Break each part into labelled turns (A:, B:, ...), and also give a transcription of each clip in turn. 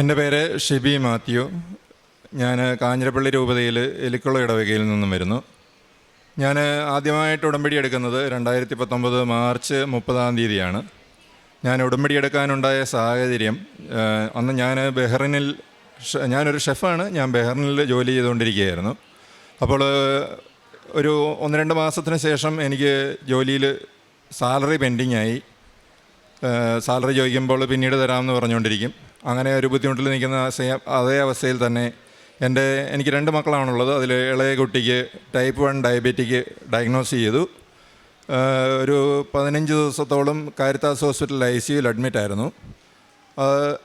A: എന്റെ പേര് ഷിബി മാത്യു. ഞാൻ കാഞ്ഞിരപ്പള്ളി രൂപതയിൽ എലിക്കുള്ള ഇടവകയിൽ നിന്നും വരുന്നു. ഞാൻ ആദ്യമായിട്ട് ഉടമ്പടി എടുക്കുന്നത് രണ്ടായിരത്തി പത്തൊമ്പത് മാർച്ച് മുപ്പതാം തീയതിയാണ്. ഞാൻ ഉടമ്പടി എടുക്കാനുണ്ടായ സാഹചര്യം അന്ന് ഞാൻ ബെഹ്റിനിൽ ഞാനൊരു ഷെഫാണ്. ഞാൻ ബെഹ്റിനിൽ ജോലി ചെയ്തുകൊണ്ടിരിക്കുകയായിരുന്നു. അപ്പോൾ ഒരു ഒന്ന് രണ്ട് മാസത്തിന് ശേഷം എനിക്ക് ജോലിയിൽ സാലറി പെൻഡിങ് ആയി സാലറി ചോദിക്കുമ്പോൾ പിന്നീട് തരാമെന്ന് പറഞ്ഞുകൊണ്ടിരിക്കും. അങ്ങനെ ഒരു ബുദ്ധിമുട്ടിൽ നിൽക്കുന്ന അതേ അവസ്ഥയിൽ തന്നെ എന്റെ എനിക്ക് രണ്ട് മക്കളാണുള്ളത്. അതിൽ ഇളയ കുട്ടിക്ക് ടൈപ്പ് വൺ ഡയബറ്റിക് ഡയഗ്നോസ് ചെയ്തു. ഒരു പതിനഞ്ച് ദിവസത്തോളം കാരിത്താസ് ഹോസ്പിറ്റലിൽ ഐ സിയുയിൽ അഡ്മിറ്റായിരുന്നു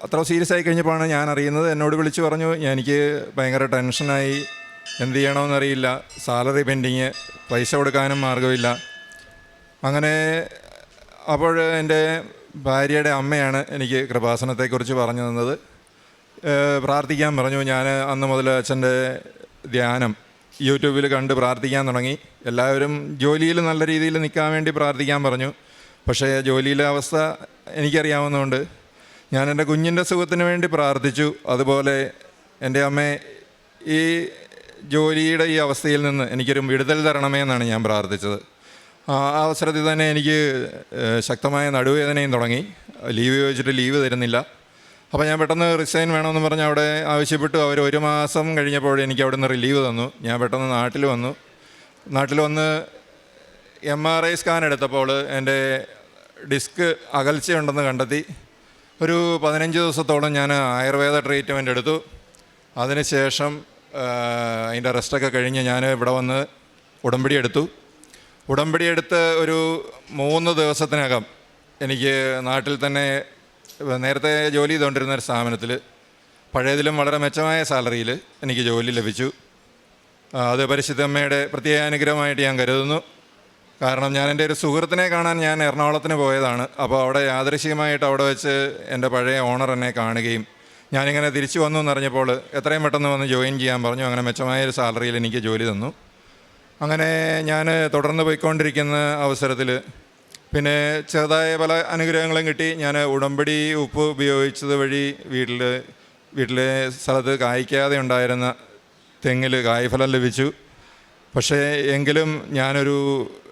A: അത്ര സീരിയസ് ആയി കഴിഞ്ഞപ്പോഴാണ് ഞാൻ അറിയുന്നത്. എന്നോട് വിളിച്ച് പറഞ്ഞു "ഞാൻ- എനിക്ക് ഭയങ്കര ടെൻഷനായി. എന്ത് ചെയ്യണമെന്നറിയില്ല സാലറി പെൻഡിങ് പൈസ കൊടുക്കാനും മാർഗമില്ല അങ്ങനെ അപ്പോൾ എന്റെ ഭാര്യയുടെ അമ്മയാണ് എനിക്ക് കൃപാസനത്തെക്കുറിച്ച് പറഞ്ഞു തന്നത്. പ്രാർത്ഥിക്കാൻ പറഞ്ഞു. ഞാൻ അന്ന് മുതൽ അച്ഛന്റെ ധ്യാനം യൂട്യൂബിൽ കണ്ട് പ്രാർത്ഥിക്കാൻ തുടങ്ങി. എല്ലാവരും ജോലിയിൽ നല്ല രീതിയിൽ നിൽക്കാൻ വേണ്ടി പ്രാർത്ഥിക്കാൻ പറഞ്ഞു. പക്ഷേ ജോലിയിലെ അവസ്ഥ എനിക്കറിയാവുന്നതുകൊണ്ട് ഞാൻ എന്റെ കുഞ്ഞിന്റെ സുഖത്തിന് വേണ്ടി പ്രാർത്ഥിച്ചു. അതുപോലെ എന്റെ അമ്മ ഈ ജോലിയുടെ ഈ അവസ്ഥയിൽ നിന്ന് എനിക്കൊരു വിടുതൽ തരണമേ എന്നാണ് ഞാൻ പ്രാർത്ഥിച്ചത്. ആ അവസരത്തിൽ തന്നെ എനിക്ക് ശക്തമായ നടുവേദനയും തുടങ്ങി. ലീവ് ചോദിച്ചിട്ട് ലീവ് തരുന്നില്ല. അപ്പോൾ ഞാൻ പെട്ടെന്ന് റിസൈൻ വേണമെന്ന് പറഞ്ഞ് അവിടെ ആവശ്യപ്പെട്ടു. അവർ ഒരു മാസം കഴിഞ്ഞപ്പോൾ എനിക്ക് അവിടെ നിന്ന് റിലീവ് തന്നു. ഞാൻ പെട്ടെന്ന് നാട്ടിൽ വന്നു. നാട്ടിൽ വന്ന് എം ആർ ഐ സ്കാൻ എടുത്തപ്പോൾ എന്റെ ഡിസ്ക് അകൽച്ചയുണ്ടെന്ന് കണ്ടെത്തി. ഒരു പതിനഞ്ച് ദിവസത്തോളം ഞാൻ ആയുർവേദ ട്രീറ്റ്മെന്റ് എടുത്തു. അതിനുശേഷം അതിന്റെ റെസ്റ്റൊക്കെ കഴിഞ്ഞ് ഞാൻ ഇവിടെ വന്ന് ഉടമ്പടി എടുത്തു. ഉടമ്പടി എടുത്ത് ഒരു മൂന്ന് ദിവസത്തിനകം എനിക്ക് നാട്ടിൽ തന്നെ നേരത്തെ ജോലി ചെയ്തുകൊണ്ടിരുന്ന ഒരു സ്ഥാപനത്തിൽ പഴയതിലും വളരെ മെച്ചമായ സാലറിയിൽ എനിക്ക് ജോലി ലഭിച്ചു. അത് പരിശുദ്ധമ്മയുടെ പ്രത്യേക അനുഗ്രഹമായിട്ട് ഞാൻ കരുതുന്നു. കാരണം ഞാൻ എന്റെ ഒരു സുഹൃത്തിനെ കാണാൻ ഞാൻ എറണാകുളത്തിന് പോയതാണ്. അപ്പോൾ അവിടെ യാദൃശ്യമായിട്ട് അവിടെ വെച്ച് എന്റെ പഴയ ഓണർ എന്നെ കാണുകയും ഞാനിങ്ങനെ തിരിച്ചു വന്നു എന്നറിഞ്ഞപ്പോൾ എത്രയും പെട്ടെന്ന് വന്ന് ജോയിൻ ചെയ്യാൻ പറഞ്ഞു. അങ്ങനെ മെച്ചമായ ഒരു സാലറിയിൽ എനിക്ക് ജോലി തന്നു. അങ്ങനെ ഞാൻ തുടർന്ന് പോയിക്കൊണ്ടിരിക്കുന്ന അവസരത്തിൽ പിന്നെ ചെറുതായ പല അനുഗ്രഹങ്ങളും കിട്ടി. ഞാൻ ഉടമ്പടി ഉപ്പ് ഉപയോഗിച്ചത് വഴി വീട്ടിൽ വീട്ടിലെ സ്ഥലത്ത് കായ്ക്കാതെ ഉണ്ടായിരുന്ന തെങ്ങിൽ കായ്ഫലം ലഭിച്ചു. പക്ഷേ എങ്കിലും ഞാനൊരു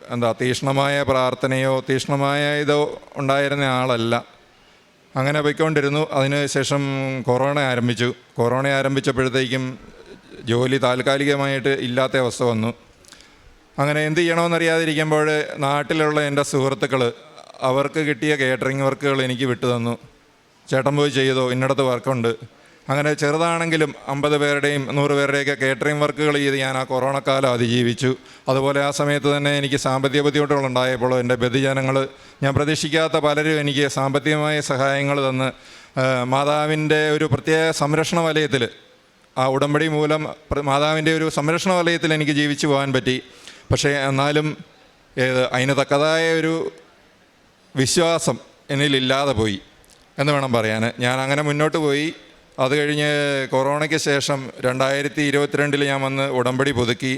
A: എന്താ തീക്ഷ്ണമായ പ്രാർത്ഥനയോ തീക്ഷ്ണമായ ഇതോ ഉണ്ടായിരുന്ന ആളല്ല. അങ്ങനെ പോയിക്കൊണ്ടിരുന്നു. അതിന് ശേഷം കൊറോണ ആരംഭിച്ചു. കൊറോണ ആരംഭിച്ചപ്പോഴത്തേക്കും ജോലി താൽക്കാലികമായിട്ട് ഇല്ലാത്ത അവസ്ഥ വന്നു. അങ്ങനെ എന്ത് ചെയ്യണമെന്നറിയാതിരിക്കുമ്പോൾ നാട്ടിലുള്ള എന്റെ സുഹൃത്തുക്കൾ അവർക്ക് കിട്ടിയ കേറ്ററിംഗ് വർക്കുകൾ എനിക്ക് വിട്ടു തന്നു. ചേട്ടൻ പോയി ചെയ്തോ ഇന്നടത്ത് വർക്കുണ്ട് അങ്ങനെ ചെറുതാണെങ്കിലും അമ്പത് പേരുടെയും നൂറ് പേരുടെയൊക്കെ കേറ്ററിംഗ് വർക്കുകൾ ചെയ്ത് ഞാൻ ആ കൊറോണ കാലം അതിജീവിച്ചു. അതുപോലെ ആ സമയത്ത് തന്നെ എനിക്ക് സാമ്പത്തിക ബുദ്ധിമുട്ടുകളുണ്ടായപ്പോൾ എന്റെ ബന്ധുജനങ്ങൾ ഞാൻ പ്രതീക്ഷിക്കാത്ത പലരും എനിക്ക് സാമ്പത്തികമായ സഹായങ്ങൾ തന്ന് മാതാവിന്റെ ഒരു പ്രത്യേക സംരക്ഷണ വലയത്തിൽ ആ ഉടമ്പടി മൂലം മാതാവിന്റെ ഒരു സംരക്ഷണ വലയത്തിൽ എനിക്ക് ജീവിച്ചു പോകാൻ പറ്റി. പക്ഷേ എന്നാലും അതിന് തക്കതായ ഒരു വിശ്വാസം എന്നിലില്ലാതെ പോയി. എന്ന് വേണം പറയാൻ ഞാൻ അങ്ങനെ മുന്നോട്ട് പോയി. അത് കഴിഞ്ഞ് കൊറോണയ്ക്ക് ശേഷം രണ്ടായിരത്തി ഇരുപത്തിരണ്ടിൽ ഞാൻ വന്ന് ഉടമ്പടി പുതുക്കി.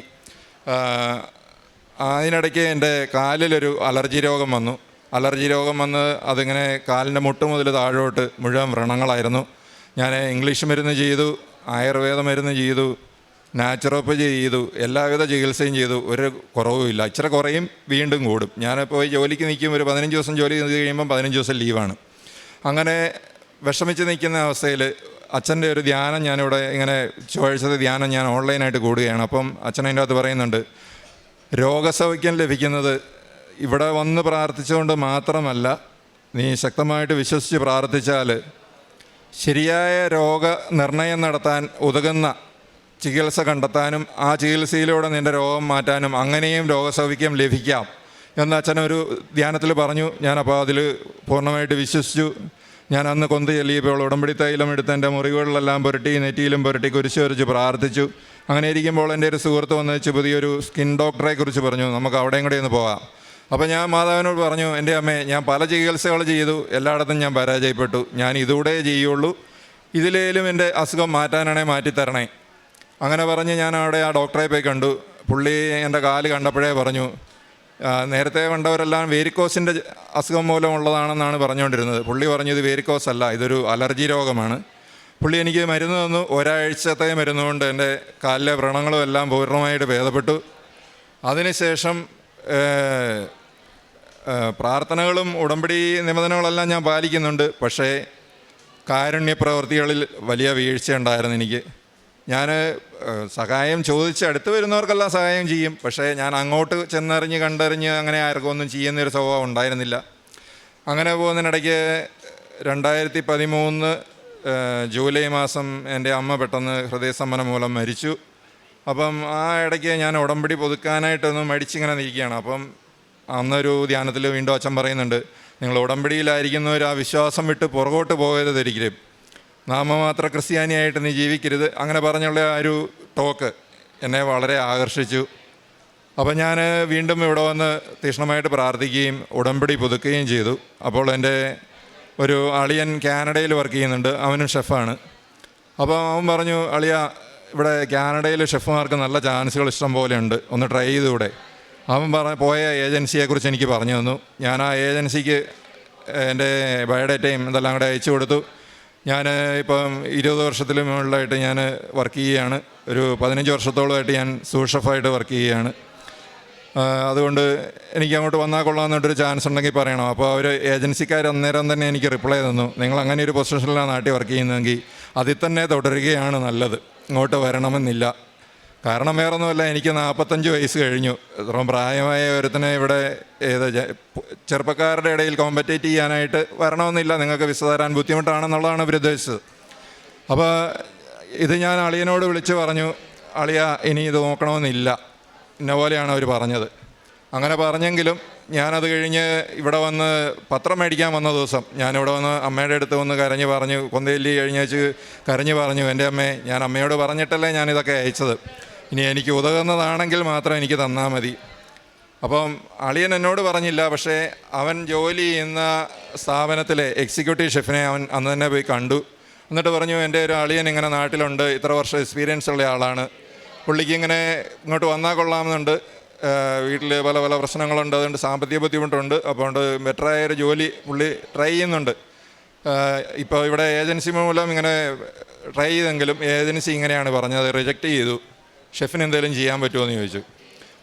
A: അതിനിടയ്ക്ക് എന്റെ കാലിലൊരു അലർജി രോഗം വന്നു. അലർജി രോഗം വന്ന് അതിങ്ങനെ കാലിന്റെ മുട്ട് മുതൽ താഴോട്ട് മുഴുവൻ വ്രണങ്ങളായിരുന്നു. ഞാൻ ഇംഗ്ലീഷ് മരുന്ന് ചെയ്തു ആയുർവേദ മരുന്ന് ചെയ്തു നാച്ചുറോപ്പതി ചെയ്തു എല്ലാവിധ ചികിത്സയും ചെയ്തു ഒരു കുറവുമില്ല. ഇച്ചിരി കുറയും വീണ്ടും കൂടും. ഞാനിപ്പോൾ ജോലിക്ക് നിൽക്കും ഒരു പതിനഞ്ച് ദിവസം ജോലി ചെയ്ത് കഴിയുമ്പം പതിനഞ്ച് ദിവസം ലീവാണ്. അങ്ങനെ വിഷമിച്ച് നിൽക്കുന്ന അവസ്ഥയിൽ അച്ഛന്റെ ഒരു ധ്യാനം ഞാനിവിടെ ഇങ്ങനെ ചൊവ്വാഴ്ചത്തെ ധ്യാനം ഞാൻ ഓൺലൈനായിട്ട് കൂടുകയാണ്. അപ്പം അച്ഛൻ അതിന്റെ അകത്ത് പറയുന്നുണ്ട് രോഗസൗഖ്യം ലഭിക്കുന്നത് ഇവിടെ വന്ന് പ്രാർത്ഥിച്ചുകൊണ്ട് മാത്രമല്ല നീ ശക്തമായിട്ട് വിശ്വസിച്ച് പ്രാർത്ഥിച്ചാൽ ശരിയായ രോഗനിർണയം നടത്താൻ ഉതകുന്ന ചികിത്സ കണ്ടെത്താനും ആ ചികിത്സയിലൂടെ നിന്റെ രോഗം മാറ്റാനും അങ്ങനെയും രോഗസൗഖ്യം ലഭിക്കാം. എന്ന് അച്ഛനൊരു ധ്യാനത്തിൽ പറഞ്ഞു. ഞാനപ്പോൾ അതിൽ പൂർണമായിട്ട് വിശ്വസിച്ചു. ഞാൻ അന്ന് കൊന്ത ചെല്ലിയപ്പോൾ ഉടമ്പടി തൈലം എടുത്ത് എന്റെ മുറിവുകളിലെല്ലാം പുരട്ടി നെറ്റിയിലും പുരട്ടി കുരിശ് വരച്ച് പ്രാർത്ഥിച്ചു. അങ്ങനെ ഇരിക്കുമ്പോൾ എന്റെ ഒരു സുഹൃത്ത് വന്ന് വെച്ച് പുതിയൊരു സ്കിൻ ഡോക്ടറെ കുറിച്ച് പറഞ്ഞു. നമുക്ക് അവിടെയും കൂടെ ഒന്ന് പോകാം. അപ്പോൾ ഞാൻ മാതാവിനോട് പറഞ്ഞു എന്റെ അമ്മേ ഞാൻ പല ചികിത്സകൾ ചെയ്തു. എല്ലായിടത്തും ഞാൻ പരാജയപ്പെട്ടു. ഞാൻ ഇതുകൂടെ ചെയ്യുള്ളൂ. ഇതിലേലും എന്റെ അസുഖം മാറ്റാനാണേ മാറ്റിത്തരണേ. അങ്ങനെ പറഞ്ഞ് ഞാൻ അവിടെ ആ ഡോക്ടറെ പോയി കണ്ടു. പുള്ളി എന്റെ കാൽ കണ്ടപ്പോഴേ പറഞ്ഞു നേരത്തെ കണ്ടവരെല്ലാം വേരിക്കോസിന്റെ അസുഖം മൂലമുള്ളതാണെന്നാണ് പറഞ്ഞുകൊണ്ടിരുന്നത്. പുള്ളി പറഞ്ഞു ഇത് വേരിക്കോസ് അല്ല ഇതൊരു അലർജി രോഗമാണ്. പുള്ളി എനിക്ക് മരുന്ന് തന്നു. ഒരാഴ്ചത്തെ മരുന്ന് കൊണ്ട് എന്റെ കാലിലെ വ്രണങ്ങളും എല്ലാം പൂർണമായിട്ട് ഭേദപ്പെട്ടു. അതിനുശേഷം പ്രാർത്ഥനകളും ഉടമ്പടി നിബന്ധനകളെല്ലാം ഞാൻ പാലിക്കുന്നുണ്ട്. പക്ഷേ കാരുണ്യ പ്രവൃത്തികളിൽ വലിയ വീഴ്ചയുണ്ടായിരുന്നു എനിക്ക്. ഞാൻ സഹായം ചോദിച്ച് അടുത്ത് വരുന്നവർക്കെല്ലാം സഹായം ചെയ്യും. പക്ഷേ ഞാൻ അങ്ങോട്ട് ചെന്നറിഞ്ഞ് കണ്ടറിഞ്ഞ് അങ്ങനെ ആർക്കും ഒന്നും ചെയ്യുന്നൊരു സ്വഭാവം ഉണ്ടായിരുന്നില്ല. അങ്ങനെ പോകുന്നതിനിടയ്ക്ക് രണ്ടായിരത്തി പതിമൂന്ന് ജൂലൈ മാസം എന്റെ അമ്മ പെട്ടെന്ന് ഹൃദയസമ്മനം മൂലം മരിച്ചു. അപ്പം ആ ഇടയ്ക്ക് ഞാൻ ഉടമ്പടി പുതുക്കാനായിട്ടൊന്ന് മടിച്ചിങ്ങനെ നിൽക്കുകയാണ്. അപ്പം അന്നൊരു ധ്യാനത്തിൽ വീണ്ടും അച്ഛൻ പറയുന്നുണ്ട് നിങ്ങൾ ഉടമ്പടിയിലായിരിക്കുന്നവർ ആ വിശ്വാസം വിട്ട് പുറകോട്ട് പോകരുത് ഒരിക്കലും. നാമമാത്ര ക്രിസ്ത്യാനിയായിട്ട് നീ ജീവിക്കരുത്. അങ്ങനെ പറഞ്ഞുള്ള ആ ഒരു ടോക്ക് എന്നെ വളരെ ആകർഷിച്ചു. അപ്പോൾ ഞാൻ വീണ്ടും ഇവിടെ വന്ന് തീക്ഷ്ണമായിട്ട് പ്രാർത്ഥിക്കുകയും ഉടമ്പടി പുതുക്കുകയും ചെയ്തു. അപ്പോൾ എന്റെ ഒരു അളിയൻ കാനഡയിൽ വർക്ക് ചെയ്യുന്നുണ്ട്. അവനും ഷെഫാണ് അപ്പോൾ അവൻ പറഞ്ഞു അളിയ ഇവിടെ കാനഡയിൽ ഷെഫുമാർക്ക് നല്ല ചാൻസുകൾ ഇഷ്ടം പോലെ ഉണ്ട്. ഒന്ന് ട്രൈ ചെയ്തുകൂടെ? അവൻ പറ പോയ ഏജൻസിയെക്കുറിച്ച് എനിക്ക് പറഞ്ഞു തന്നു. ഞാൻ ആ ഏജൻസിക്ക് എന്റെ ബയോഡേറ്റയും ഇതെല്ലാം കൂടെ അയച്ചു കൊടുത്തു. ഞാൻ ഇപ്പം ഇരുപത് വർഷത്തിലും മുകളിലായിട്ട് ഞാൻ വർക്ക് ചെയ്യുകയാണ്. ഒരു പതിനഞ്ച് വർഷത്തോളമായിട്ട് ഞാൻ സൂഷഫായിട്ട് വർക്ക് ചെയ്യുകയാണ്. അതുകൊണ്ട് എനിക്ക് അങ്ങോട്ട് വന്നാൽ കൊള്ളാമെന്നിട്ടൊരു ചാൻസ് ഉണ്ടെങ്കിൽ പറയണം. അപ്പോൾ അവർ ഏജൻസിക്കാർ അന്നേരം തന്നെ എനിക്ക് റിപ്ലൈ തന്നു. നിങ്ങൾ അങ്ങനെ ഒരു പൊസിഷനിലാണ് നാട്ടിൽ വർക്ക് ചെയ്യുന്നതെങ്കിൽ അതിൽ തന്നെ തുടരുകയാണ് നല്ലത്. ഇങ്ങോട്ട് വരണമെന്നില്ല. കാരണം വേറൊന്നുമല്ല എനിക്ക് നാൽപ്പത്തഞ്ച് വയസ്സ് കഴിഞ്ഞു. ഇത്രയും പ്രായമായ ഒരുത്തനെ ഇവിടെ ഏത് ചെറുപ്പക്കാരുടെ ഇടയിൽ കോമ്പറ്റേറ്റ് ചെയ്യാനായിട്ട് വരണമെന്നില്ല. നിങ്ങൾക്ക് വിസ തരാൻ ബുദ്ധിമുട്ടാണെന്നുള്ളതാണ് ഇവർ ഉദ്ദേശിച്ചത്. അപ്പോൾ ഇത് ഞാൻ അളിയനോട് വിളിച്ച് പറഞ്ഞു അളിയ ഇനി ഇത് നോക്കണമെന്നില്ല. ഇന്ന പോലെയാണ് അവർ പറഞ്ഞത്. അങ്ങനെ പറഞ്ഞെങ്കിലും ഞാനത് കഴിഞ്ഞ് ഇവിടെ വന്ന് പത്രം മേടിക്കാൻ വന്ന ദിവസം ഞാനിവിടെ വന്ന് അമ്മയുടെ അടുത്ത് വന്ന് കരഞ്ഞ് പറഞ്ഞു കൊന്തയില്ലി കഴിഞ്ഞേച്ച് കരഞ്ഞ് പറഞ്ഞു എന്റെ അമ്മേ ഞാൻ അമ്മയോട് പറഞ്ഞിട്ടല്ലേ ഞാനിതൊക്കെ അയച്ചത്. ഇനി എനിക്ക് ഉതകുന്നതാണെങ്കിൽ മാത്രം എനിക്ക് തന്നാൽ മതി. അപ്പം അളിയൻ എന്നോട് പറഞ്ഞില്ല പക്ഷേ അവൻ ജോലി ചെയ്യുന്ന സ്ഥാപനത്തിലെ എക്സിക്യൂട്ടീവ് ഷെഫിനെ അവൻ അന്ന് തന്നെ പോയി കണ്ടു. എന്നിട്ട് പറഞ്ഞു എന്റെ ഒരു അളിയൻ ഇങ്ങനെ നാട്ടിലുണ്ട് ഇത്ര വർഷം എക്സ്പീരിയൻസ് ഉള്ള ആളാണ്. പുള്ളിക്ക് ഇങ്ങനെ ഇങ്ങോട്ട് വന്നാൽ കൊള്ളാമെന്നുണ്ട്. വീട്ടിൽ പല പല പ്രശ്നങ്ങളുണ്ട് അതുകൊണ്ട് സാമ്പത്തിക ബുദ്ധിമുട്ടുണ്ട്. അതുകൊണ്ട് ബെറ്ററായ ഒരു ജോലി പുള്ളി ട്രൈ ചെയ്യുന്നുണ്ട്. ഇപ്പോൾ ഇവിടെ ഏജൻസി മൂലം ഇങ്ങനെ ട്രൈ ചെയ്തെങ്കിലും ഏജൻസി ഇങ്ങനെയാണ് പറഞ്ഞത് റിജക്റ്റ് ചെയ്തു. ഷെഫിന് എന്തെങ്കിലും ചെയ്യാൻ പറ്റുമോ എന്ന് ചോദിച്ചു.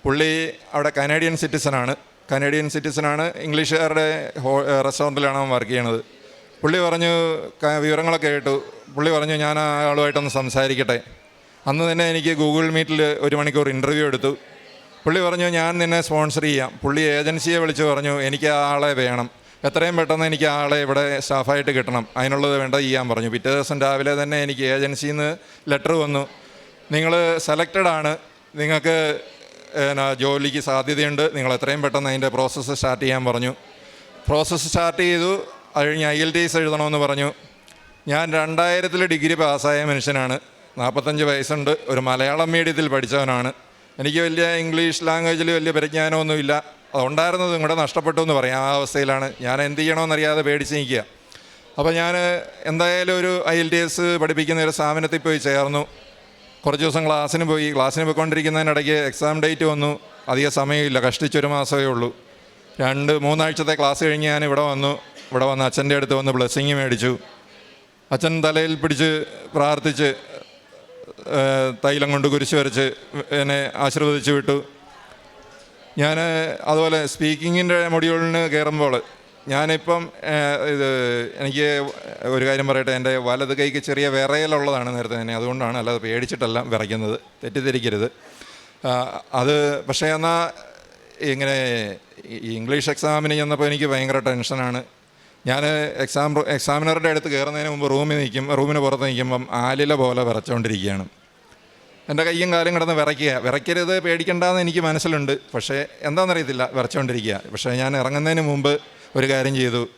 A: പുള്ളി അവിടെ കനേഡിയൻ സിറ്റിസനാണ് കനേഡിയൻ സിറ്റിസനാണ് ഇംഗ്ലീഷുകാരുടെ ഹോ റെസ്റ്റോറന്റിലാണ് അവൻ വർക്ക് ചെയ്യണത് പുള്ളി പറഞ്ഞു വിവരങ്ങളൊക്കെ കേട്ടു. പുള്ളി പറഞ്ഞു ഞാൻ ആ ആളുമായിട്ടൊന്ന് സംസാരിക്കട്ടെ. അന്ന് തന്നെ എനിക്ക് ഗൂഗിൾ മീറ്റിൽ ഒരു മണിക്കൂർ ഇന്റർവ്യൂ എടുത്തു. പുള്ളി പറഞ്ഞു ഞാൻ നിന്നെ സ്പോൺസർ ചെയ്യാം. പുള്ളി ഏജൻസിയെ വിളിച്ച് പറഞ്ഞു എനിക്ക് ആ ആളെ വേണം. എത്രയും പെട്ടെന്ന് എനിക്ക് ആളെ ഇവിടെ സ്റ്റാഫായിട്ട് കിട്ടണം. അതിനുള്ളത് വേണ്ട ചെയ്യാൻ പറഞ്ഞു. പിറ്റേ ദിവസം രാവിലെ തന്നെ എനിക്ക് ഏജൻസിയിൽ നിന്ന് ലെറ്റർ വന്നു. നിങ്ങൾ സെലക്റ്റഡ് ആണ്. നിങ്ങൾക്ക് ജോലിക്ക് സാധ്യതയുണ്ട്. നിങ്ങൾ എത്രയും പെട്ടെന്ന് അതിന്റെ പ്രോസസ്സ് സ്റ്റാർട്ട് ചെയ്യാൻ പറഞ്ഞു. പ്രോസസ്സ് സ്റ്റാർട്ട് ചെയ്തു. അത് കഴിഞ്ഞ് ഐ എൽ ടി എസ് എഴുതണമെന്ന് പറഞ്ഞു. ഞാൻ രണ്ടായിരത്തിൽ ഡിഗ്രി പാസ്സായ മനുഷ്യനാണ്. നാൽപ്പത്തഞ്ച് വയസ്സുണ്ട്. ഒരു മലയാളം മീഡിയത്തിൽ പഠിച്ചവനാണ്. എനിക്ക് വലിയ ഇംഗ്ലീഷ് ലാംഗ്വേജിൽ വലിയ പരിജ്ഞാനമൊന്നുമില്ല. അതുണ്ടായിരുന്നത് ഇങ്ങോട്ട് നഷ്ടപ്പെട്ടു എന്ന് പറയാം. ആ അവസ്ഥയിലാണ്. ഞാൻ എന്ത് ചെയ്യണമെന്നറിയാതെ പേടിച്ച് നിൽക്കുക. അപ്പോൾ ഞാൻ എന്തായാലും ഒരു ഐ എൽ ടി എസ് പഠിപ്പിക്കുന്ന ഒരു സ്ഥാപനത്തിൽ പോയി ചേർന്നു. കുറച്ച് ദിവസം ക്ലാസ്സിന് പോയി ക്ലാസ്സിന് പോയിക്കൊണ്ടിരിക്കുന്നതിനിടയ്ക്ക് എക്സാം ഡേറ്റ് വന്നു. അധികം സമയമില്ല കഷ്ടിച്ചൊരു മാസമേ ഉള്ളൂ. രണ്ട് മൂന്നാഴ്ചത്തെ ക്ലാസ് കഴിഞ്ഞ് ഞാൻ ഇവിടെ വന്നു. ഇവിടെ വന്ന് അച്ഛന്റെ അടുത്ത് വന്ന് ബ്ലെസ്സിങ് മേടിച്ചു. അച്ഛൻ തലയിൽ പിടിച്ച് പ്രാർത്ഥിച്ച് തൈലം കൊണ്ട് കുരിശ് വരച്ച് എന്നെ ആശീർവദിച്ചു വിട്ടു. ഞാൻ അതുപോലെ സ്പീക്കിങ്ങിന്റെ മൊഡ്യൂളിന് കയറുമ്പോൾ ഞാനിപ്പം ഇത് എനിക്ക് ഒരു കാര്യം പറയട്ടെ എന്റെ വലത് കൈക്ക് ചെറിയ വിറയലുള്ളതാണ് നേരത്തെ തന്നെ അതുകൊണ്ടാണ് അല്ലാതെ പേടിച്ചിട്ടല്ല വിറയ്ക്കുന്നത്. തെറ്റിദ്ധരിക്കരുത്. അത് പക്ഷേ എന്നാൽ ഇങ്ങനെ ഇംഗ്ലീഷ് എക്സാമിന് ചെന്നപ്പോൾ എനിക്ക് ഭയങ്കര ടെൻഷനാണ്. ഞാൻ എക്സാം എക്സാമിനറുടെ അടുത്ത് കയറുന്നതിന് മുമ്പ് റൂമിൽ നിൽക്കും റൂമിന് പുറത്ത് നിൽക്കുമ്പം ആലില പോലെ വിറച്ചുകൊണ്ടിരിക്കുകയാണ് എന്റെ കയ്യും കാലും കിടന്ന് വിറയ്ക്കുക. വിറയ്ക്കരുത് പേടിക്കേണ്ടെന്ന് എനിക്ക് മനസ്സിലുണ്ട്. പക്ഷേ എന്താണെന്നറിയത്തില്ല വിറച്ചുകൊണ്ടിരിക്കുക പക്ഷേ ഞാൻ ഇറങ്ങുന്നതിന് മുമ്പ് ഒരു കാര്യം ചെയ്തു.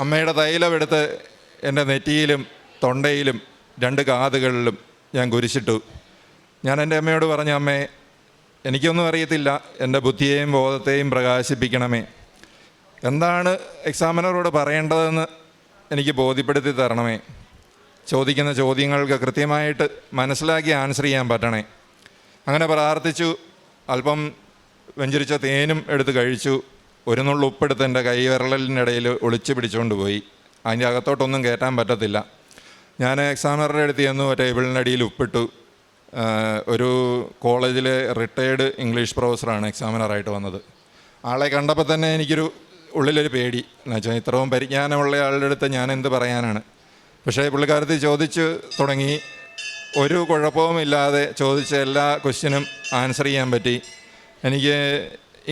A: അമ്മയുടെ തൈലമെടുത്ത് എന്റെ നെറ്റിയിലും തൊണ്ടയിലും രണ്ട് കാതുകളിലും ഞാൻ കുരിശിട്ടു. ഞാൻ എന്റെ അമ്മയോട് പറഞ്ഞ അമ്മേ എനിക്കൊന്നും അറിയത്തില്ല. എന്റെ ബുദ്ധിയെയും ബോധത്തെയും പ്രകാശിപ്പിക്കണമേ. എന്താണ് എക്സാമിനറോട് പറയേണ്ടതെന്ന് എനിക്ക് ബോധ്യപ്പെടുത്തി തരണമേ? ചോദിക്കുന്ന ചോദ്യങ്ങൾക്ക് കൃത്യമായിട്ട് മനസ്സിലാക്കി ആൻസർ ചെയ്യാൻ പറ്റണേ. അങ്ങനെ പ്രാർത്ഥിച്ചു. അല്പം വെഞ്ചരിച്ച തേനും എടുത്ത് കഴിച്ചു. ഒരു നുള്ളു ഉപ്പെടുത്ത് എന്റെ കൈ ഒളിച്ചു പിടിച്ചുകൊണ്ട് പോയി. അതിന്റെ അകത്തോട്ടൊന്നും കയറ്റാൻ പറ്റത്തില്ല. ഞാൻ എക്സാമിനറുടെ അടുത്ത് ചെന്നു ടേബിളിനടിയിൽ ഉപ്പിട്ടു. ഒരു കോളേജിലെ റിട്ടയേർഡ് ഇംഗ്ലീഷ് പ്രൊഫസറാണ് എക്സാമിനറായിട്ട് വന്നത്. ആളെ കണ്ടപ്പോൾ തന്നെ എനിക്കൊരു ഉള്ളിലൊരു പേടി. എന്നുവെച്ചാൽ ഇത്രയും പരിജ്ഞാനമുള്ള ആളുടെ അടുത്ത് ഞാൻ എന്ത് പറയാനാണ്? പക്ഷേ പുള്ളിക്കാരത്തി ചോദിച്ച് തുടങ്ങി. ഒരു കുഴപ്പവും ഇല്ലാതെ ചോദിച്ച എല്ലാ ക്വസ്റ്റ്യനും ആൻസർ ചെയ്യാൻ പറ്റി. എനിക്ക്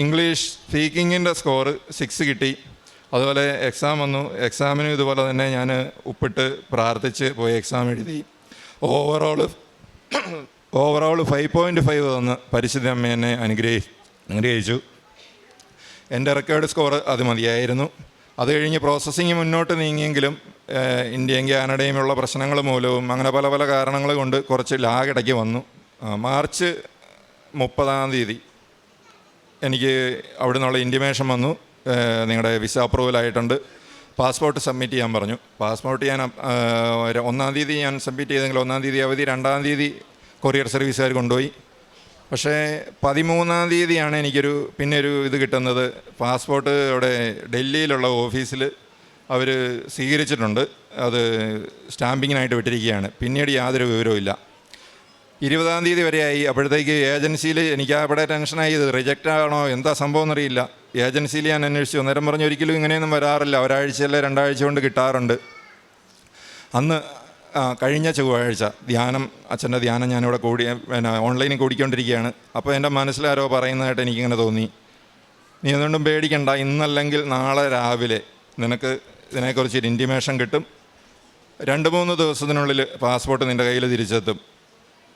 A: ഇംഗ്ലീഷ് സ്പീക്കിങ്ങിന്റെ സ്കോർ സിക്സ് കിട്ടി. അതുപോലെ എക്സാം വന്നു. എക്സാമിനും ഇതുപോലെ തന്നെ ഞാൻ ഉപ്പിട്ട് പ്രാർത്ഥിച്ച് പോയി എക്സാം എഴുതി. Overall overall five point five തന്ന് പരിശുദ്ധ അമ്മ എന്നെ അനുഗ്രഹി അനുഗ്രഹിച്ചു. എന്റെ റെക്കോർഡ് സ്കോർ അത് മതിയായിരുന്നു. അത് കഴിഞ്ഞ് പ്രോസസ്സിങ് മുന്നോട്ട് നീങ്ങിയെങ്കിലും ഇന്ത്യയും കാനഡയുമുള്ള പ്രശ്നങ്ങൾ മൂലവും അങ്ങനെ പല പല കാരണങ്ങൾ കൊണ്ട് കുറച്ച് ലാഗ് ഇടയ്ക്ക് വന്നു. മാർച്ച് മുപ്പതാം തീയതി എനിക്ക് അവിടെ നിന്നുള്ള ഇന്റിമേഷൻ വന്നു നിങ്ങളുടെ വിസ അപ്രൂവൽ ആയിട്ടുണ്ട്. പാസ്പോർട്ട് സബ്മിറ്റ് ചെയ്യാൻ പറഞ്ഞു. പാസ്പോർട്ട് ഞാൻ ഒന്നാം തീയതി ഞാൻ സബ്മിറ്റ് ചെയ്തെങ്കിൽ ഒന്നാം തീയതി അവധി രണ്ടാം തീയതി കൊറിയർ സർവീസുകാർ കൊണ്ടുപോയി. പക്ഷേ പതിമൂന്നാം തീയതിയാണ് എനിക്കൊരു പിന്നെ ഒരു ഇത് കിട്ടുന്നത്. പാസ്പോർട്ട് അവിടെ ഡൽഹിയിലുള്ള ഓഫീസിൽ അവർ സ്വീകരിച്ചിട്ടുണ്ട്. അത് സ്റ്റാമ്പിങ്ങിനായിട്ട് വിട്ടിരിക്കുകയാണ്. പിന്നീട് യാതൊരു വിവരവും ഇല്ല. ഇരുപതാം തീയതി വരെയായി. അപ്പോഴത്തേക്ക് ഏജൻസിയിൽ എനിക്ക് അവിടെ ടെൻഷനായി. ഇത് റിജക്റ്റ് ആണോ? എന്താ സംഭവം എന്നറിയില്ല. ഏജൻസിയിൽ ഞാൻ അന്വേഷിച്ചു. അന്നേരം പറഞ്ഞു ഒരിക്കലും ഇങ്ങനെയൊന്നും വരാറില്ല. ഒരാഴ്ചയല്ല രണ്ടാഴ്ച കൊണ്ട് കിട്ടാറുണ്ട്. അന്ന് കഴിഞ്ഞ ചൊവ്വാഴ്ച ധ്യാനം അച്ഛന്റെ ധ്യാനം ഞാനിവിടെ കൂടി പിന്നെ ഓൺലൈനിൽ കൂടിക്കൊണ്ടിരിക്കുകയാണ്. അപ്പോൾ എന്റെ മനസ്സിലാരോ പറയുന്നതായിട്ട് എനിക്കിങ്ങനെ തോന്നി. നീ എന്തുകൊണ്ടും പേടിക്കണ്ട. ഇന്നല്ലെങ്കിൽ നാളെ രാവിലെ നിനക്ക് ഇതിനെക്കുറിച്ച് ഒരു ഇന്റിമേഷൻ കിട്ടും. രണ്ട് മൂന്ന് ദിവസത്തിനുള്ളിൽ പാസ്പോർട്ട് നിന്റെ കയ്യിൽ തിരിച്ചെത്തും.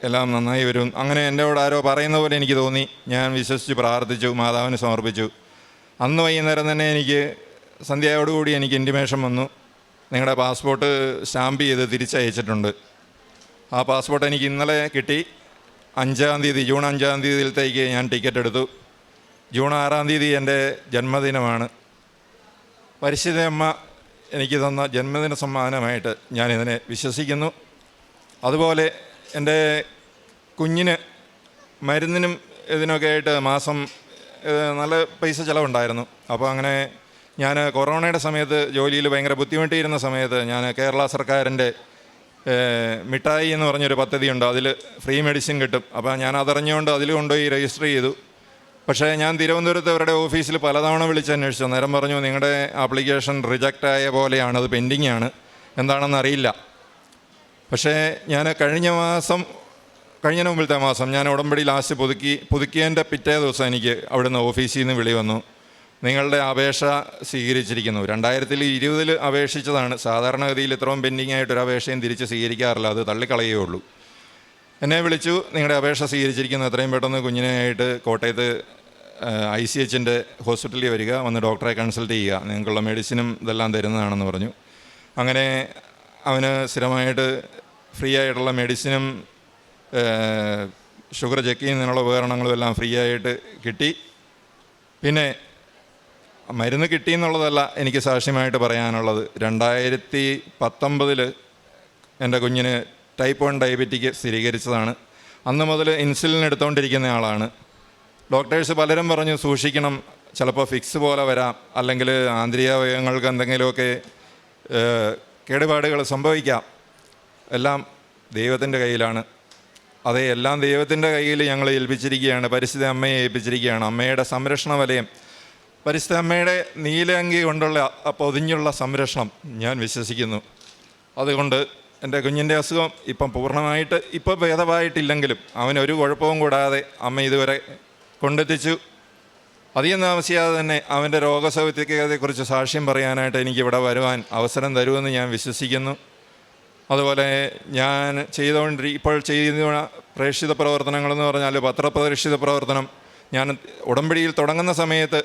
A: എല്ലാം നന്നായി വരും. അങ്ങനെ കൂടെ ആരോ പറയുന്ന പോലെ എനിക്ക് തോന്നി. ഞാൻ വിശ്വസിച്ച് പ്രാർത്ഥിച്ചു മാതാവിന് സമർപ്പിച്ചു. അന്ന് വൈകുന്നേരം തന്നെ എനിക്ക് സന്ധ്യയോടുകൂടി എനിക്ക് ഇന്റിമേഷൻ വന്നു. നിങ്ങളുടെ പാസ്പോർട്ട് സ്റ്റാമ്പ് ചെയ്ത് തിരിച്ചയച്ചിട്ടുണ്ട്. ആ പാസ്പോർട്ട് എനിക്ക് ഇന്നലെ കിട്ടി. അഞ്ചാം തീയതി ജൂൺ അഞ്ചാം തീയതിയിലത്തേക്ക് ഞാൻ ടിക്കറ്റ് എടുത്തു. ജൂൺ ആറാം തീയതി എന്റെ ജന്മദിനമാണ്. പരിശുദ്ധയമ്മ എനിക്ക് തന്ന ജന്മദിന സമ്മാനമായിട്ട് ഞാനിതിനെ വിശ്വസിക്കുന്നു. അതുപോലെ എന്റെ കുഞ്ഞിന് മരുന്നിനും ഇതിനൊക്കെ ആയിട്ട് മാസം നല്ല പൈസ ചിലവുണ്ടായിരുന്നു. അപ്പോൾ അങ്ങനെ ഞാൻ കൊറോണയുടെ സമയത്ത് ജോലിയിൽ ഭയങ്കര ബുദ്ധിമുട്ടിയിരുന്ന സമയത്ത് ഞാൻ കേരള സർക്കാരിന്റെ മിഠായി എന്ന് പറഞ്ഞൊരു പദ്ധതിയുണ്ട്. അതിൽ ഫ്രീ മെഡിസിൻ കിട്ടും. അപ്പോൾ ഞാൻ അതറിഞ്ഞുകൊണ്ട് അതിൽ കൊണ്ടുപോയി രജിസ്റ്റർ ചെയ്തു. പക്ഷേ ഞാൻ തിരുവനന്തപുരത്ത് അവരുടെ ഓഫീസിൽ പലതവണ വിളിച്ച് അന്വേഷിച്ചു. നേരം പറഞ്ഞു നിങ്ങളുടെ ആപ്ലിക്കേഷൻ റിജക്റ്റ് ആയ പോലെയാണ് അത് പെൻഡിങ് ആണ് എന്താണെന്ന് അറിയില്ല. പക്ഷേ ഞാൻ കഴിഞ്ഞ മാസം കഴിഞ്ഞ മുമ്പിലത്തെ മാസം ഞാൻ ഉടമ്പടി ലാസ്റ്റ് പുതുക്കി പുതുക്കിയതിന്റെ പിറ്റേ ദിവസം എനിക്ക് അവിടുന്ന് ഓഫീസിൽ നിന്ന് വിളി വന്നു. നിങ്ങളുടെ അപേക്ഷ സ്വീകരിച്ചിരിക്കുന്നു. രണ്ടായിരത്തിൽ ഇരുപതിൽ അപേക്ഷിച്ചതാണ്. സാധാരണഗതിയിൽ ഇത്രയും പെൻഡിങ് ആയിട്ട് ഒരു അപേക്ഷയും തിരിച്ച് സ്വീകരിക്കാറില്ല. അത് തള്ളിക്കളയേ ഉള്ളൂ. എന്നെ വിളിച്ചു നിങ്ങളുടെ അപേക്ഷ സ്വീകരിച്ചിരിക്കുന്നു. എത്രയും പെട്ടെന്ന് കുഞ്ഞിനെയായിട്ട് കോട്ടയത്ത് ഐ സി എച്ചിന്റെ ഹോസ്പിറ്റലിൽ വരിക. വന്ന് ഡോക്ടറെ കൺസൾട്ട് ചെയ്യുക. നിങ്ങൾക്കുള്ള മെഡിസിനും ഇതെല്ലാം തരുന്നതാണെന്ന് പറഞ്ഞു. അങ്ങനെ അവന് സ്ഥിരമായിട്ട് ഫ്രീ ആയിട്ടുള്ള മെഡിസിനും ഷുഗർ ചെക്ക് ചെയ്യുന്നതിനുള്ള ഉപകരണങ്ങളും എല്ലാം ഫ്രീ ആയിട്ട് കിട്ടി. പിന്നെ മരുന്ന് കിട്ടി എന്നുള്ളതല്ല എനിക്ക് സാക്ഷ്യമായിട്ട് പറയാനുള്ളത്. രണ്ടായിരത്തി പത്തൊമ്പതിൽ എന്റെ കുഞ്ഞിന് ടൈപ്പ് വൺ ഡയബറ്റിക്ക് സ്ഥിരീകരിച്ചതാണ്. അന്ന് മുതൽ ഇൻസുലിൻ എടുത്തുകൊണ്ടിരിക്കുന്ന ആളാണ്. ഡോക്ടേഴ്സ് പലരും പറഞ്ഞു സൂക്ഷിക്കണം ചിലപ്പോൾ ഫിക്സ് പോലെ വരാം അല്ലെങ്കിൽ ആന്തരികാവയവങ്ങൾക്ക് എന്തെങ്കിലുമൊക്കെ കേടുപാടുകൾ സംഭവിക്കാം. എല്ലാം ദൈവത്തിന്റെ കയ്യിലാണ്. അതെ എല്ലാം ദൈവത്തിന്റെ കയ്യിൽ ഞങ്ങൾ ഏൽപ്പിച്ചിരിക്കുകയാണ്. പരിസ്ഥിതി അമ്മയെ ഏൽപ്പിച്ചിരിക്കുകയാണ്. അമ്മയുടെ സംരക്ഷണ വലയം. പരിസ്ഥിതി അമ്മയുടെ നീലയങ്കി കൊണ്ടുള്ള പൊതിഞ്ഞുള്ള സംരക്ഷണം ഞാൻ വിശ്വസിക്കുന്നു. അതുകൊണ്ട് എന്റെ കുഞ്ഞിന്റെ അസുഖം ഇപ്പം പൂർണമായിട്ട് ഇപ്പം ഭേദമായിട്ടില്ലെങ്കിലും അവനൊരു കുഴപ്പവും കൂടാതെ അമ്മ ഇതുവരെ കൊണ്ടെത്തിച്ചു. അധികം താമസിയാതെ തന്നെ അവന്റെ രോഗസൗഖ്യത്തെക്കുറിച്ച് സാക്ഷ്യം പറയാനായിട്ട് എനിക്ക് ഇവിടെ വരുവാൻ അവസരം തരുമെന്ന് ഞാൻ വിശ്വസിക്കുന്നു. അതുപോലെ ഞാൻ ചെയ്തുകൊണ്ടിരി ഇപ്പോൾ ചെയ്യുന്ന പ്രേക്ഷിത പ്രവർത്തനങ്ങളെന്ന് പറഞ്ഞാൽ പത്രപ്രദർശിത പ്രവർത്തനം. ഞാൻ ഉടമ്പടിയിൽ തുടങ്ങുന്ന സമയത്ത്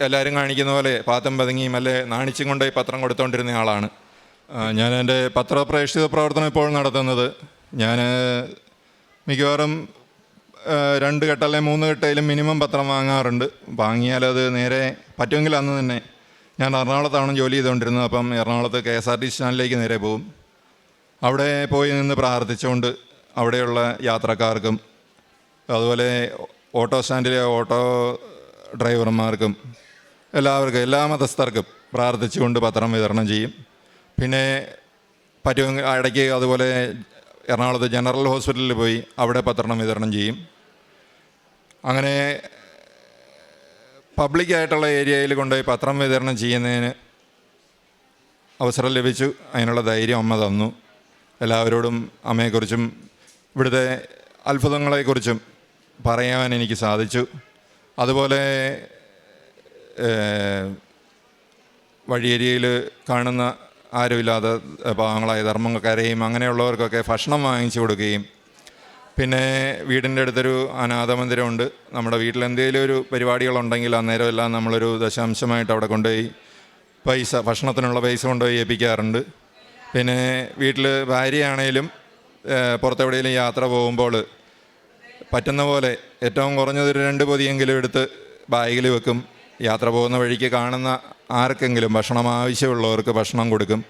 A: എല്ലാവരും കാണിക്കുന്ന പോലെ പാത്തം പതുങ്ങിയും അല്ലെ നാണിച്ചും കൊണ്ടുപോയി പത്രം കൊടുത്തുകൊണ്ടിരുന്ന ആളാണ്. ഞാൻ എന്റെ പത്രപ്രേക്ഷിത പ്രവർത്തനം ഇപ്പോൾ നടത്തുന്നത്. ഞാൻ മിക്കവാറും രണ്ട് കെട്ട് അല്ലെങ്കിൽ മൂന്ന് കെട്ടയിലും മിനിമം പത്രം വാങ്ങാറുണ്ട്. വാങ്ങിയാൽ അത് നേരെ പറ്റുമെങ്കിൽ അന്ന് തന്നെ. ഞാൻ എറണാകുളത്താണ് ജോലി ചെയ്തുകൊണ്ടിരുന്നത്. അപ്പം എറണാകുളത്ത് കെ എസ് ആർ ടി സ്റ്റാൻഡിലേക്ക് നേരെ പോകും. അവിടെ പോയി നിന്ന് പ്രാർത്ഥിച്ചുകൊണ്ട് അവിടെയുള്ള യാത്രക്കാർക്കും അതുപോലെ ഓട്ടോ സ്റ്റാൻഡിലെ ഓട്ടോ ഡ്രൈവർമാർക്കും എല്ലാവർക്കും എല്ലാ മതസ്ഥർക്കും പ്രാർത്ഥിച്ചുകൊണ്ട് പത്രം വിതരണം ചെയ്യും. പിന്നെ പറ്റുമെങ്കിൽ ഇടയ്ക്ക് അതുപോലെ എറണാകുളത്ത് ജനറൽ ഹോസ്പിറ്റലിൽ പോയി അവിടെ പത്രം വിതരണം ചെയ്യും. അങ്ങനെ പബ്ലിക്കായിട്ടുള്ള ഏരിയയിൽ കൊണ്ടുപോയി പത്രം വിതരണം ചെയ്യുന്നതിന് അവസരം ലഭിച്ചു. അതിനുള്ള ധൈര്യം അമ്മ തന്നു. എല്ലാവരോടും അമ്മയെക്കുറിച്ചും ഇവിടുത്തെ അത്ഭുതങ്ങളെക്കുറിച്ചും പറയാൻ എനിക്ക് സാധിച്ചു. അതുപോലെ വഴിയരിയിൽ കാണുന്ന ആരുമില്ലാതെ പാവങ്ങളായ ധർമ്മക്കാരെയും അങ്ങനെയുള്ളവർക്കൊക്കെ ഭക്ഷണം വാങ്ങിച്ചു കൊടുക്കുകയും പിന്നെ വീടിന്റെ അടുത്തൊരു അനാഥ മന്ദിരമുണ്ട്. നമ്മുടെ വീട്ടിൽ എന്തെങ്കിലും ഒരു പരിപാടികളുണ്ടെങ്കിൽ അന്നേരം എല്ലാം നമ്മളൊരു ദശാംശമായിട്ട് അവിടെ കൊണ്ടുപോയി പൈസ ഭക്ഷണത്തിനുള്ള പൈസ കൊണ്ടുപോയി ഏൽപ്പിക്കാറുണ്ട്. പിന്നെ വീട്ടിൽ ഭാര്യയാണേലും പുറത്തെവിടെയെങ്കിലും യാത്ര പോകുമ്പോൾ പറ്റുന്ന പോലെ ഏറ്റവും കുറഞ്ഞതൊരു രണ്ട് പൊതിയെങ്കിലും എടുത്ത് ബാഗിൽ വെക്കും. യാത്ര പോകുന്ന വഴിക്ക് കാണുന്ന ആർക്കെങ്കിലും ഭക്ഷണം ആവശ്യമുള്ളവർക്ക് ഭക്ഷണം കൊടുക്കും.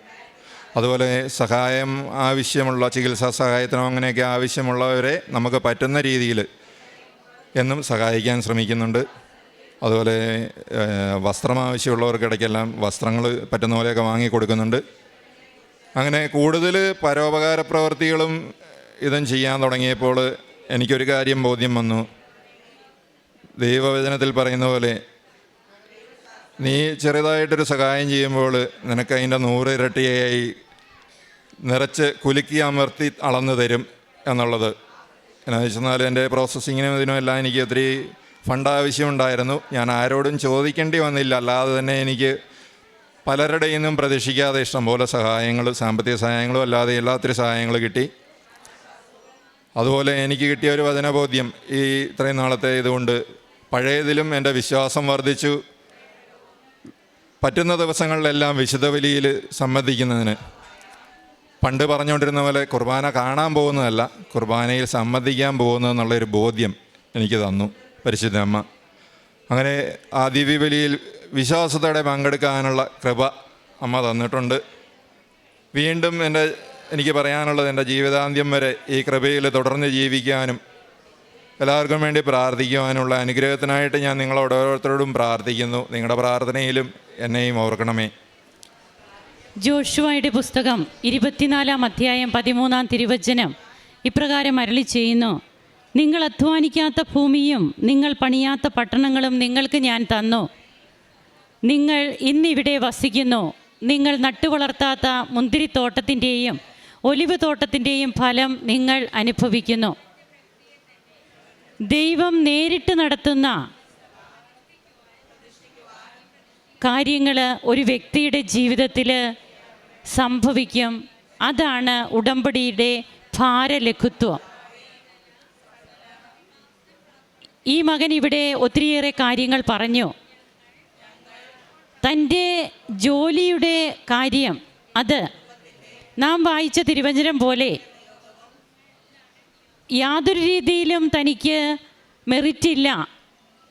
A: അതുപോലെ സഹായം ആവശ്യമുള്ള ചികിത്സാ സഹായത്തിനോ അങ്ങനെയൊക്കെ ആവശ്യമുള്ളവരെ നമുക്ക് പറ്റുന്ന രീതിയിൽ എന്നും സഹായിക്കാൻ ശ്രമിക്കുന്നുണ്ട്. അതുപോലെ വസ്ത്രം ആവശ്യമുള്ളവർക്കിടയ്ക്കെല്ലാം വസ്ത്രങ്ങൾ പറ്റുന്ന പോലെയൊക്കെ വാങ്ങി കൊടുക്കുന്നുണ്ട്. അങ്ങനെ കൂടുതൽ പരോപകാര പ്രവർത്തികളും ഇതും ചെയ്യാൻ തുടങ്ങിയപ്പോൾ എനിക്കൊരു കാര്യം ബോധ്യം വന്നു. ദൈവവചനത്തിൽ പറയുന്ന പോലെ നീ ചെറുതായിട്ടൊരു സഹായം ചെയ്യുമ്പോൾ നിനക്ക് അതിന്റെ നൂറ് ഇരട്ടിയായി നിറച്ച് കുലുക്കി അമർത്തി അളന്നു തരും എന്നുള്ളത്. എന്നാന്ന് വെച്ചെന്നാൽ എന്റെ പ്രോസസ്സിങ്ങിനും ഇതിനും എല്ലാം എനിക്ക് ഒത്തിരി ഫണ്ട് ആവശ്യമുണ്ടായിരുന്നു. ഞാൻ ആരോടും ചോദിക്കേണ്ടി വന്നില്ല. അല്ലാതെ തന്നെ എനിക്ക് പലരുടെയും നിന്നും പ്രതീക്ഷിക്കാതെ ഇഷ്ടംപോലെ സഹായങ്ങൾ സാമ്പത്തിക സഹായങ്ങളും അല്ലാതെ എല്ലാത്തിരി സഹായങ്ങൾ കിട്ടി. അതുപോലെ എനിക്ക് കിട്ടിയ ഒരു വചനബോധ്യം ഈ ഇത്രയും നാളത്തെ ഇതുകൊണ്ട്. പഴയതിലും എന്റെ വിശ്വാസം വർദ്ധിച്ചു. പറ്റുന്ന ദിവസങ്ങളിലെല്ലാം വിശുദ്ധ ബലിയിൽ സംബന്ധിക്കുന്നതിന്. പണ്ട് പറഞ്ഞുകൊണ്ടിരുന്ന പോലെ കുർബാന കാണാൻ പോകുന്നതല്ല കുർബാനയിൽ സംബന്ധിക്കാൻ പോകുന്നതെന്നുള്ളൊരു ബോധ്യം എനിക്ക് തന്നു പരിശുദ്ധ അമ്മ. അങ്ങനെ ആ ദിവ്യബലിയിൽ വിശ്വാസത്തോടെ പങ്കെടുക്കാനുള്ള കൃപ അമ്മ തന്നിട്ടുണ്ട്. വീണ്ടും എന്റെ എനിക്ക് പറയാനുള്ളത് എന്റെ ജീവിതാന്ത്യം വരെ ഈ കൃപയിൽ തുടർന്ന് ജീവിക്കാനും എല്ലാവർക്കും വേണ്ടി പ്രാർത്ഥിക്കുവാനുള്ള അനുഗ്രഹത്തിനായിട്ട് ഞാൻ നിങ്ങളോട് ഓരോരുത്തരോടും പ്രാർത്ഥിക്കുന്നു. നിങ്ങളുടെ പ്രാർത്ഥനയിലും എന്നെയും ഓർക്കണമേ.
B: ജോഷുവയുടെ പുസ്തകം ഇരുപത്തിനാലാം അധ്യായം പതിമൂന്നാം തിരുവചനം ഇപ്രകാരം അരളി ചെയ്യുന്നു. നിങ്ങൾ അധ്വാനിക്കാത്ത ഭൂമിയും നിങ്ങൾ പണിയാത്ത പട്ടണങ്ങളും നിങ്ങൾക്ക് ഞാൻ തന്നു. നിങ്ങൾ ഇന്നിവിടെ വസിക്കുന്നു. നിങ്ങൾ നട്ടുവളർത്താത്ത മുന്തിരിത്തോട്ടത്തിന്റെയും ഒലിവ് തോട്ടത്തിന്റെയും ഫലം നിങ്ങൾ അനുഭവിക്കുന്നു. ദൈവം നേരിട്ട് നടത്തുന്ന കാര്യങ്ങൾ ഒരു വ്യക്തിയുടെ ജീവിതത്തിൽ സംഭവിക്കും. അതാണ് ഉടമ്പടിയുടെ ഭാരലഘുത്വം. ഈ മകൻ ഇവിടെ ഒത്തിരിയേറെ കാര്യങ്ങൾ പറഞ്ഞു. തന്റെ ജോലിയുടെ കാര്യം അത് നാം വായിച്ച തിരുവചനം പോലെ യാതൊരു രീതിയിലും തനിക്ക് മെറിറ്റില്ല.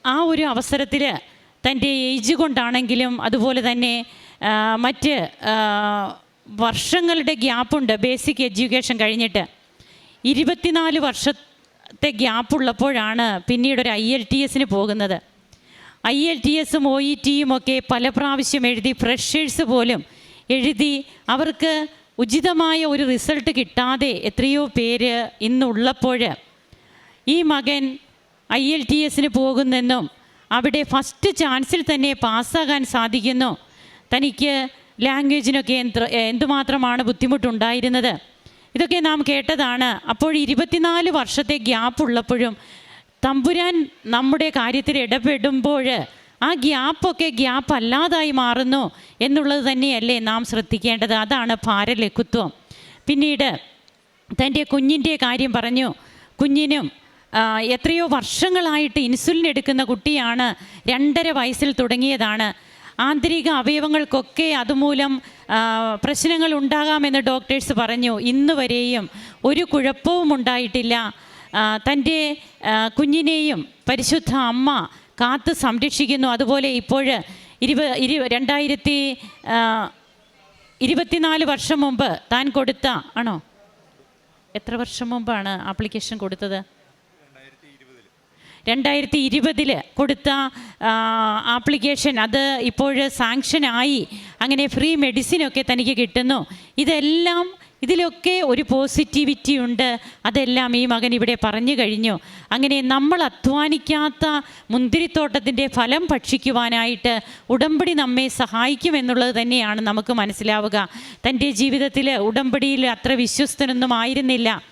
B: ആ ഒരു അവസരത്തിൽ തന്റെ ഏജ് കൊണ്ടാണെങ്കിലും അതുപോലെ തന്നെ മറ്റ് വർഷങ്ങളുടെ ഗ്യാപ്പുണ്ട്. ബേസിക് എഡ്യൂക്കേഷൻ കഴിഞ്ഞിട്ട് ഇരുപത്തിനാല് വർഷത്തെ ഗ്യാപ്പുള്ളപ്പോഴാണ് പിന്നീട് ഒരു ഐ എൽ ടി എസിന് പോകുന്നത്. ഐ എൽ ടി എസും ഒ ഇ ടിയും ഒക്കെ പല പ്രാവശ്യം എഴുതി ഫ്രഷേഴ്സ് പോലും എഴുതി അവർക്ക് ഉചിതമായ ഒരു റിസൾട്ട് കിട്ടാതെ എത്രയോ പേര് ഇന്നുള്ളപ്പോൾ ഈ മകൻ ഐ എൽ ടി എസിന് പോകുന്നെന്നും അവിടെ ഫസ്റ്റ് ചാൻസിൽ തന്നെ പാസ്സാകാൻ സാധിക്കുന്നു. തനിക്ക് ലാംഗ്വേജിനൊക്കെ എന്ത് എന്തുമാത്രമാണ് ബുദ്ധിമുട്ടുണ്ടായിരുന്നത്? ഇതൊക്കെ നാം കേട്ടതാണ്. അപ്പോൾ ഇരുപത്തിനാല് വർഷത്തെ ഗ്യാപ്പ് ഉള്ളപ്പോഴും തമ്പുരാൻ നമ്മുടെ കാര്യത്തിൽ ഇടപെടുമ്പോൾ ആ ഗ്യാപ്പൊക്കെ ഗ്യാപ്പ് അല്ലാതായി മാറുന്നു എന്നുള്ളത് തന്നെയല്ലേ നാം ശ്രദ്ധിക്കേണ്ടത്. അതാണ് ഭാരലഘുത്വം. പിന്നീട് തന്റെ കുഞ്ഞിന്റെ കാര്യം പറഞ്ഞു. കുഞ്ഞിനും എത്രയോ വർഷങ്ങളായിട്ട് ഇൻസുലിൻ എടുക്കുന്ന കുട്ടിയാണ് രണ്ടര വയസ്സിൽ തുടങ്ങിയതാണ്. ആന്തരിക അവയവങ്ങൾക്കൊക്കെ അതുമൂലം പ്രശ്നങ്ങൾ ഉണ്ടാകാമെന്ന് ഡോക്ടേഴ്സ് പറഞ്ഞു. ഇന്നുവരെയും ഒരു കുഴപ്പവും ഉണ്ടായിട്ടില്ല തന്റെ കുഞ്ഞിനെയും പരിശുദ്ധ അമ്മ കാത്ത് സംരക്ഷിക്കുന്നു. അതുപോലെ ഇപ്പോൾ ഇരുപ ഇരു രണ്ടായിരത്തി ഇരുപത്തിനാല് വർഷം മുമ്പ് താൻ കൊടുത്ത ആണോ? എത്ര വർഷം മുമ്പാണ് ആപ്ലിക്കേഷൻ കൊടുത്തത്? രണ്ടായിരത്തി ഇരുപതിൽ കൊടുത്ത ആപ്ലിക്കേഷൻ. അത് ഇപ്പോൾ സാങ്ഷനായി അങ്ങനെ ഫ്രീ മെഡിസിനൊക്കെ തനിക്ക് കിട്ടുന്നു. ഇതെല്ലാം ഇതിലൊക്കെ ഒരു പോസിറ്റിവിറ്റി ഉണ്ട്. അതെല്ലാം ഈ മകൻ ഇവിടെ പറഞ്ഞു കഴിഞ്ഞു. അങ്ങനെ നമ്മൾ അധ്വാനിക്കാത്ത മുന്തിരിത്തോട്ടത്തിന്റെ ഫലം ഭക്ഷിക്കുവാനായിട്ട് ഉടമ്പടി നമ്മെ സഹായിക്കുമെന്നുള്ളത് തന്നെയാണ് നമുക്ക് മനസ്സിലാവുക. തന്റെ ജീവിതത്തിൽ ഉടമ്പടിയിൽ അത്ര വിശ്വസ്തനൊന്നും ആയിരുന്നില്ല.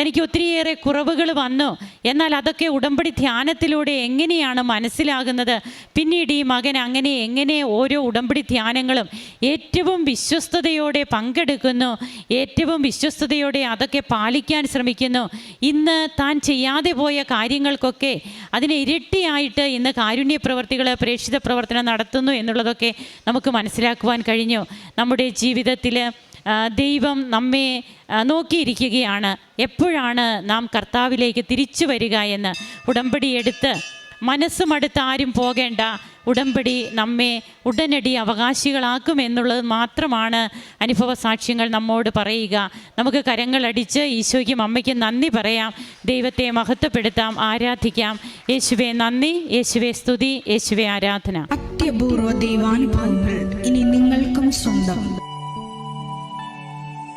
B: തനിക്ക് ഒത്തിരിയേറെ കുറവുകൾ വന്നു. എന്നാൽ അതൊക്കെ ഉടമ്പടി ധ്യാനത്തിലൂടെ എങ്ങനെയാണ് മനസ്സിലാകുന്നത്? പിന്നീട് ഈ മകൻ അങ്ങനെ എങ്ങനെ ഓരോ ഉടമ്പടി ധ്യാനങ്ങളും ഏറ്റവും വിശ്വസ്തയോടെ പങ്കെടുക്കുന്നു ഏറ്റവും വിശ്വസ്തയോടെ അതൊക്കെ പാലിക്കാൻ ശ്രമിക്കുന്നു. ഇന്ന് താൻ ചെയ്യാതെ പോയ കാര്യങ്ങൾക്കൊക്കെ അതിനെ ഇരട്ടിയായിട്ട് ഇന്ന് കാരുണ്യ പ്രവർത്തികൾ പ്രേക്ഷിത പ്രവർത്തനം നടത്തുന്നു എന്നുള്ളതൊക്കെ നമുക്ക് മനസ്സിലാക്കുവാൻ കഴിഞ്ഞു. നമ്മുടെ ജീവിതത്തിൽ ദൈവം നമ്മെ നോക്കിയിരിക്കുകയാണ്. എപ്പോഴാണ് നാം കർത്താവിലേക്ക് തിരിച്ചു വരിക എന്ന് ഉടമ്പടി എടുത്ത് മനസ്സുമടുത്ത് ആരും പോകേണ്ട. ഉടമ്പടി നമ്മെ ഉടനടി അവകാശികളാക്കുമെന്നുള്ളത് മാത്രമാണ് അനുഭവ സാക്ഷ്യങ്ങൾ നമ്മോട് പറയുക. നമുക്ക് കരങ്ങളടിച്ച് ഈശോയ്ക്കും അമ്മയ്ക്കും നന്ദി പറയാം. ദൈവത്തെ മഹത്വപ്പെടുത്താം ആരാധിക്കാം. യേശുവെ നന്ദി യേശുവെ സ്തുതി യേശുവെ ആരാധന.
C: അത്യപൂർവ ദൈവാനുഭവങ്ങൾ ഇനി നിങ്ങൾക്കും സ്വന്തം.